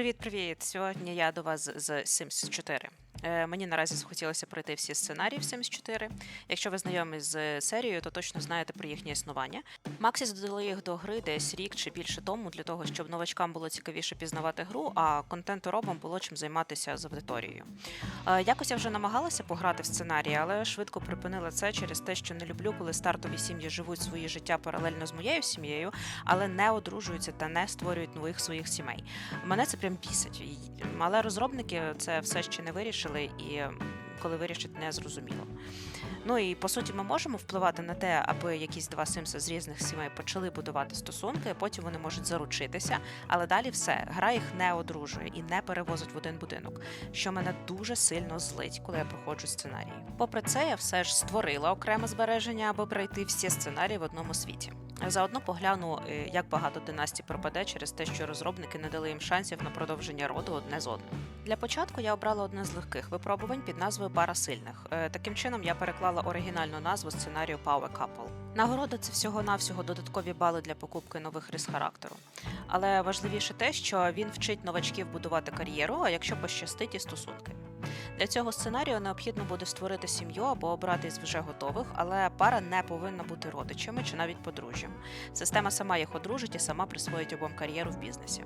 Привіт-привіт! Сьогодні я до вас з Sims 4. Е, Мені наразі захотілося пройти всі сценарії в Sims 4. Якщо ви знайомі з серією, то точно знаєте про їхнє існування. Максіс додали їх до гри десь рік чи більше тому для того, щоб новачкам було цікавіше пізнавати гру, а контенторобам було чим займатися з аудиторією. Е, Якось я вже намагалася пограти в сценарії, але швидко припинила це через те, що не люблю, коли стартові сім'ї живуть своє життя паралельно з моєю сім'єю, але не одружуються та не створюють нових своїх сімей. Мене це прям бісить. Але розробники це все ще не вирішили, і коли вирішать, не зрозуміло. Ну і по суті, ми можемо впливати на те, аби якісь два симси з різних сімей почали будувати стосунки, потім вони можуть заручитися, але далі все, гра їх не одружує і не перевозить в один будинок, що мене дуже сильно злить, коли я проходжу сценарії. Попри це, я все ж створила окреме збереження, аби пройти всі сценарії в одному світі. Заодно погляну, е, як багато династій пропаде через те, що розробники не дали їм шансів на продовження роду одне з одним. Для початку я обрала одне з легких випробувань під назвою Пара сильних. Е, Таким чином я переклала оригінальну назву сценарію Power Couple. Нагорода це всього-навсього додаткові бали для покупки нових рис характеру. Але важливіше те, що він вчить новачків будувати кар'єру, а якщо пощастить, і стосунки. Для цього сценарію необхідно буде створити сім'ю або обрати із вже готових, але пара не повинна бути родичами чи навіть подружжям. Система сама їх одружить і сама присвоїть обом кар'єру в бізнесі.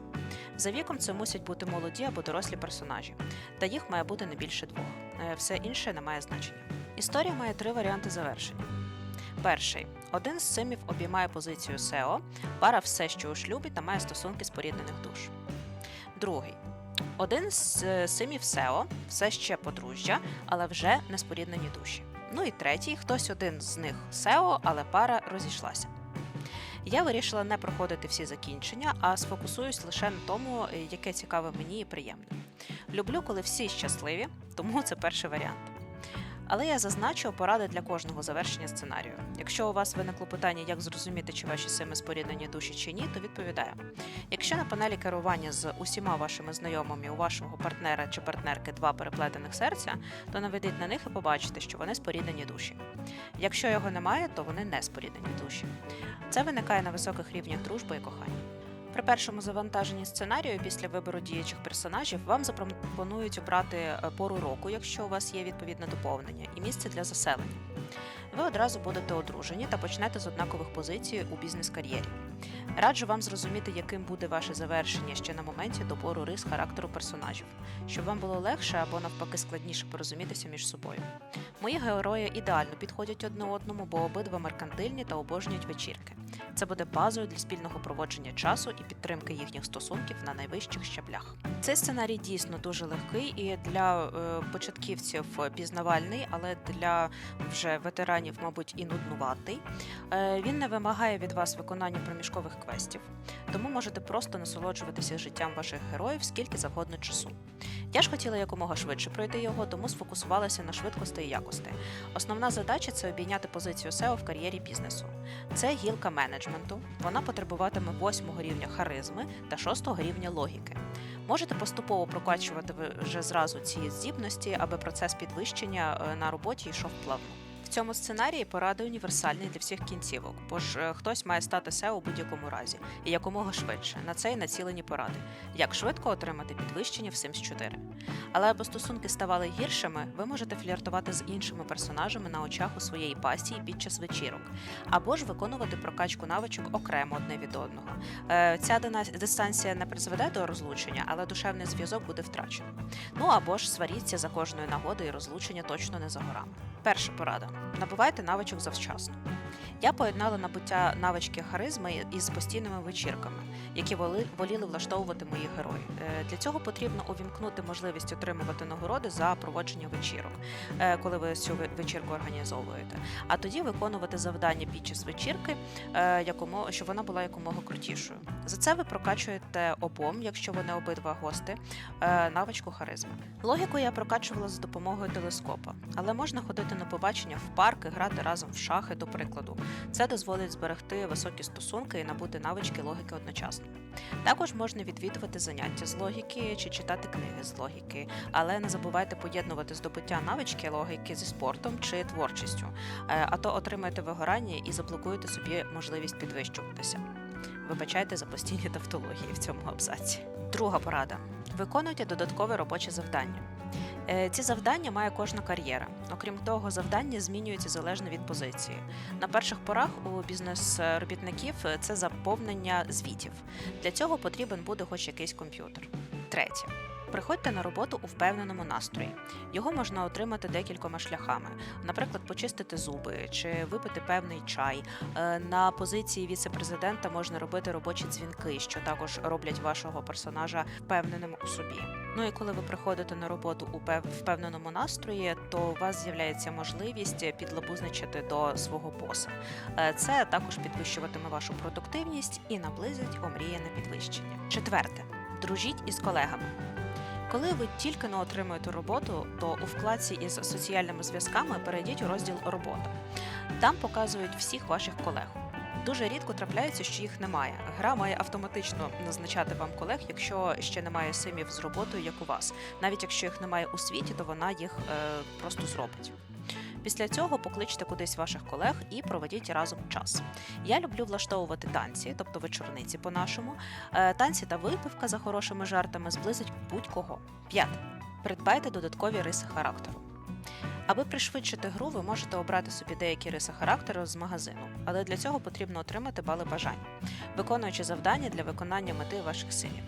За віком це мусять бути молоді або дорослі персонажі, та їх має бути не більше двох. Е, Все інше не має значення. Історія має три варіанти завершення. Перший один з симів обіймає позицію SEO, пара все, що у шлюбі та має стосунки споріднених душ. Другий один з е, симів Сео все ще подружжя, але вже не споріднені душі. Ну і третій, хтось один з них Сео, але пара розійшлася. Я вирішила не проходити всі закінчення, а сфокусуюсь лише на тому, яке цікаве мені і приємне. Люблю, коли всі щасливі, тому це перший варіант. Але я зазначу поради для кожного завершення сценарію. Якщо у вас виникло питання, як зрозуміти, чи ваші сими споріднені душі чи ні, то відповідаю. Якщо на панелі керування з усіма вашими знайомими у вашого партнера чи партнерки два переплетених серця, то наведіть на них і побачите, що вони споріднені душі. Якщо його немає, то вони не споріднені душі. Це виникає на високих рівнях дружби і кохання. При першому завантаженні сценарію після вибору діючих персонажів вам запропонують обрати е, пору року, якщо у вас є відповідне доповнення, і місце для заселення. Ви одразу будете одружені та почнете з однакових позицій у бізнес-кар'єрі. Раджу вам зрозуміти, яким буде ваше завершення ще на моменті добору рис характеру персонажів, щоб вам було легше або навпаки складніше порозумітися між собою. Мої герої ідеально підходять одне одному, бо обидва меркантильні та обожнюють вечірки. Це буде базою для спільного проводження часу і підтримки їхніх стосунків на найвищих щаблях. Цей сценарій дійсно дуже легкий і для е, початківців пізнавальний, але для вже ветеранів, мабуть, і нуднуватий. Е, він не вимагає від вас виконання проміжкових квестів, тому можете просто насолоджуватися життям ваших героїв скільки завгодно часу. Я ж хотіла якомога швидше пройти його, тому сфокусувалася на швидкості і якості. Основна задача це обійняти позицію SEO в кар'єрі бізнесу. Це гілка менеджменту. Вона потребуватиме восьмого рівня харизми та шостого рівня логіки. Можете поступово прокачувати вже зразу ці здібності, аби процес підвищення е, на роботі йшов плавно. Цьому сценарії поради універсальні для всіх кінцівок, бо ж е, хтось має стати SEO у будь-якому разі і якомога швидше. На це й націлені поради. Як швидко отримати підвищення в Sims 4. Але аби стосунки ставали гіршими, ви можете фліртувати з іншими персонажами на очах у своєї пастії під час вечірок, або ж виконувати прокачку навичок окремо одне від одного. Е, Ця дистанція не призведе до розлучення, але душевний зв'язок буде втрачено. Ну або ж сваріться за кожної нагоди, і розлучення точно не за горами. Перша порада: набувайте навичок завчасно. Я поєднала набуття навички харизми із постійними вечірками, які воліли влаштовувати мої герої. Е, Для цього потрібно увімкнути можливість отримувати нагороди за проводження вечірок, е, коли ви цю вечірку організовуєте. А тоді виконувати завдання під час вечірки, е, щоб вона була якомога крутішою. За це ви прокачуєте обом, якщо вони обидва гости, навичку харизми. Логіку я прокачувала за допомогою телескопа, але можна ходити на побачення в парк і грати разом в шахи, до прикладу. Це дозволить зберегти високі стосунки і набути навички логіки одночасно. Також можна відвідувати заняття з логіки чи читати книги з логіки, але не забувайте поєднувати здобуття навички логіки зі спортом чи творчістю, Е, а то отримаєте вигорання і заблокуєте собі можливість підвищуватися. Вибачайте за постійні тавтології в цьому абзаці. Друга порада: Виконуйте додаткове робоче завдання. Е, Ці завдання має кожна кар'єра. Окрім того, завдання змінюються залежно від позиції. На перших порах у бізнес-робітників е, це заповнення звітів. Для цього потрібен буде хоч якийсь комп'ютер. Третє. Приходьте на роботу у впевненому настрої. Його можна отримати декількома шляхами. Наприклад, почистити зуби чи випити певний чай. Е, На позиції віце-президента можна робити робочі дзвінки, що також роблять вашого персонажа впевненим у собі. Ну і коли ви приходите на роботу у пев- впевненому настрої, то у вас з'являється можливість підлабузничати до свого боса. Е, Це також підвищуватиме вашу продуктивність і наблизить омріяне підвищення. Четверте, дружіть із колегами. Коли ви тільки не отримуєте роботу, то у вкладці із соціальними зв'язками перейдіть у розділ Робота. Там показують всіх ваших колег. Дуже рідко трапляється, що їх немає. Гра має автоматично назначати вам колег, якщо ще немає симів з роботою, як у вас. Навіть якщо їх немає у світі, то вона їх е, просто зробить. Після цього покличте кудись ваших колег і проведіть разом час. Я люблю влаштовувати танці, тобто вечорниці по-нашому. Е, Танці та випивка за хорошими жартами зблизить будь-кого. П'яте. Придбайте додаткові риси характеру. Аби пришвидшити гру, ви можете обрати собі деякі риси характеру з магазину, але для цього потрібно отримати бали бажань, виконуючи завдання для виконання мети ваших синів.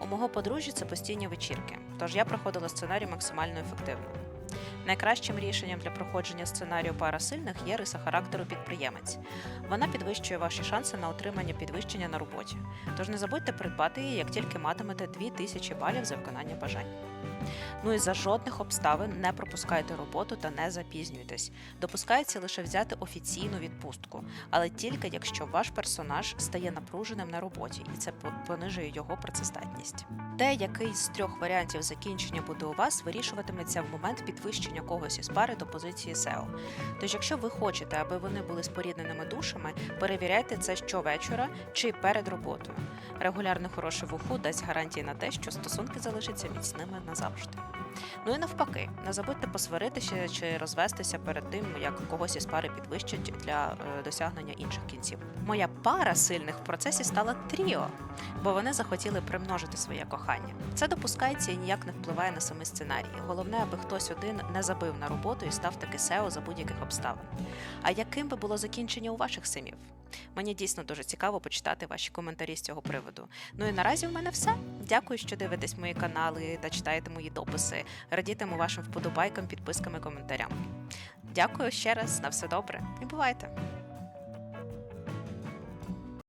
У мого подружжя це постійні вечірки, тож я проходила сценарій максимально ефективно. Найкращим рішенням для проходження сценарію пара сильних є риса характеру підприємець. Вона підвищує ваші шанси на отримання підвищення на роботі. Тож не забудьте придбати її, як тільки матимете 2000 балів за виконання бажань. Ну і за жодних обставин не пропускайте роботу та не запізнюйтесь. Допускається лише взяти офіційну відпустку, але тільки якщо ваш персонаж стає напруженим на роботі, і це понижує його працездатність. Те, який з трьох варіантів закінчення буде у вас, вирішуватиметься в момент підвищення когось із пари до позиції SEO. Тож, якщо ви хочете, аби вони були спорідненими душами, перевіряйте це щовечора чи перед роботою. Регулярне хороше вуху дасть гарантії на те, що стосунки залишаться міцними назавжди. Ну і навпаки, не забудьте посваритися чи розвестися перед тим, як когось із пари підвищать для е, досягнення інших кінців. Моя пара сильних в процесі стала тріо, бо вони захотіли примножити своє кохання. Це допускається і ніяк не впливає на самий сценарій. Головне, аби хтось один не забив на роботу і став таки SEO за будь-яких обставин. А яким би було закінчення у ваших симів? Мені дійсно дуже цікаво почитати ваші коментарі з цього приводу. Ну і наразі в мене все. Дякую, що дивитесь мої канали та читаєте мої дописи. Радітиму вашим вподобайкам, підпискам і коментарям. Дякую ще раз на все добре і бувайте!